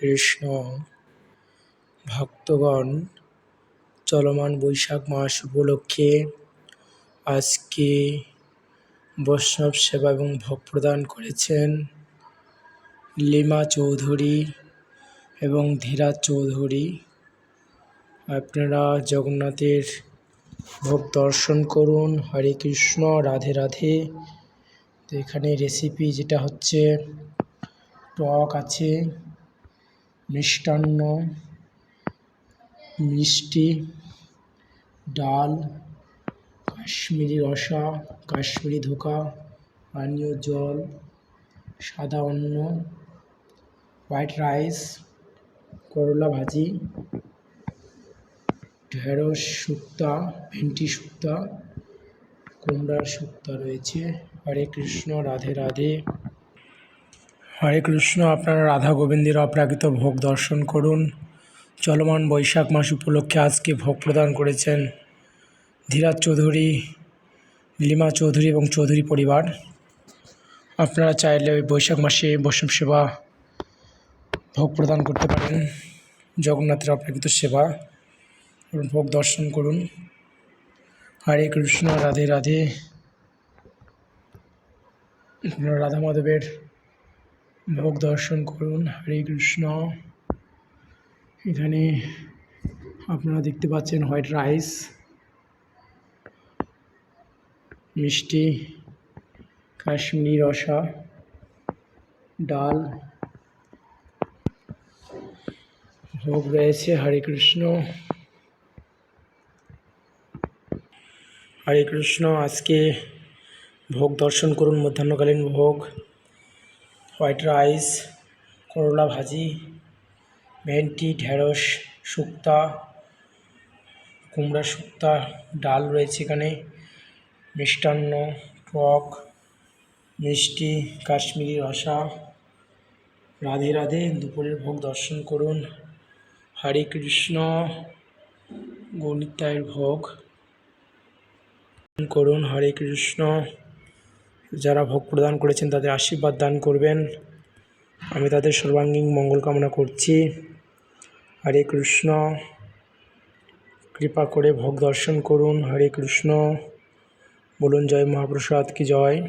কৃষ্ণ ভক্তগণ, চলমান বৈশাখ মাস উপলক্ষে আজকে বৈষ্ণব সেবা এবং ভোগ প্রদান করেছেন লিমা চৌধুরী এবং ধীরাজ চৌধুরী। আপনারা জগন্নাথের ভোগ দর্শন করুন, হরে কৃষ্ণ, রাধে রাধে। তো এখানে রেসিপি যেটা হচ্ছে, টক আছে। মিষ্টান্ন, মিষ্টি, ডাল, কাশ্মীরি রসা, কাশ্মীরি ধোকা, পানীয় জল, সাদা অন্ন, হোয়াইট রাইস, করলা ভাজি, ঢেঁড়স শুক্তা ভেন্ডি শুক্তা, কুমড়ার শুক্তা রয়েছে। হরে কৃষ্ণ, রাধে রাধে। হরে কৃষ্ণ, আপনারা রাধা গোবিন্দের অপ্রাকৃত ভোগ দর্শন করুন। চলমান বৈশাখ মাস উপলক্ষে আজকে ভোগ প্রদান করেছেন ধীরাজ চৌধুরী, লিমা চৌধুরী এবং চৌধুরী পরিবার। আপনারা চাইলে ওই বৈশাখ মাসে বৈষ্ণব সেবা ভোগ প্রদান করতে পারেন। জগন্নাথের অপ্রাকৃত সেবা ভোগ দর্শন করুন। হরে কৃষ্ণ, রাধে রাধে। রাধা মাধবের ভোগ দর্শন করুন। হরে কৃষ্ণ। এখানে আপনারা দেখতে পাচ্ছেন হোয়াইট রাইস, মিষ্টি, কাশ্মীরি রসা, ডাল। ভোগ রয়েছে। হরে কৃষ্ণ। হরে কৃষ্ণ। আজকে ভোগ দর্শন করুন। মধ্যাহ্নকালীন ভোগ। হোয়াইট রাইস, করলা ভাজি, ভেন্টি, ঢেঁড়স, শুক্তা, কুমড়া শুক্তা, ডাল রয়েছে এখানে, মিষ্টান্ন, টক, মিষ্টি, কাশ্মীরি রসা, রাধে রাধে, দুপুরের ভোগ দর্শন করুন। হরে কৃষ্ণ গণিতায়ের ভোগ। করুন হরে কৃষ্ণ। যারা ভোগ প্রদান করেছেন তাদের আশীর্বাদ দান করবেন। আমি তাদের সর্বাঙ্গীন মঙ্গল কামনা করছি। হরে কৃষ্ণ। কৃপা করে ভোগ দর্শন করুন। হরে কৃষ্ণ। বলুন, জয় মহাপ্রসাদ, কি জয়?